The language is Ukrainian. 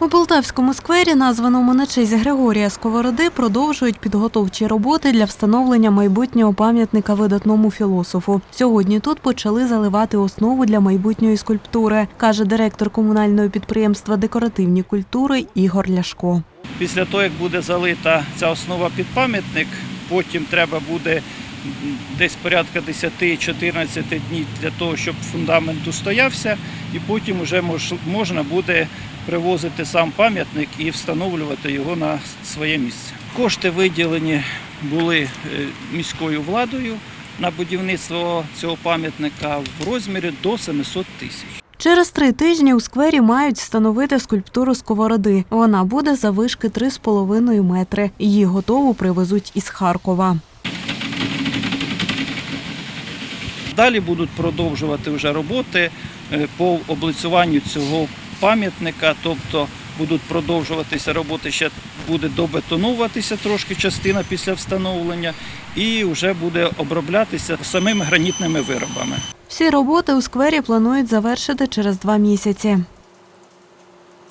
У Полтавському сквері, названому на честь Григорія Сковороди, продовжують підготовчі роботи для встановлення майбутнього пам'ятника видатному філософу. Сьогодні тут почали заливати основу для майбутньої скульптури, каже директор комунального підприємства декоративні культури Ігор Ляшко. Після того, як буде залита ця основа під пам'ятник, потім треба буде десь порядка 10-14 днів для того, щоб фундамент устоявся, і потім вже можна буде привозити сам пам'ятник і встановлювати його на своє місце. Кошти виділені були е, міською владою на будівництво цього пам'ятника в розмірі до 700 тисяч. Через три тижні у сквері мають встановити скульптуру сковороди. Вона буде завишки 3,5 метри. Її готову привезуть із Харкова. Далі будуть продовжувати вже роботи е, по облицюванню цього пам'ятника, тобто будуть продовжуватися роботи, ще буде добетонуватися трошки частина після встановлення, і вже буде оброблятися самими гранітними виробами. Всі роботи у сквері планують завершити через два місяці.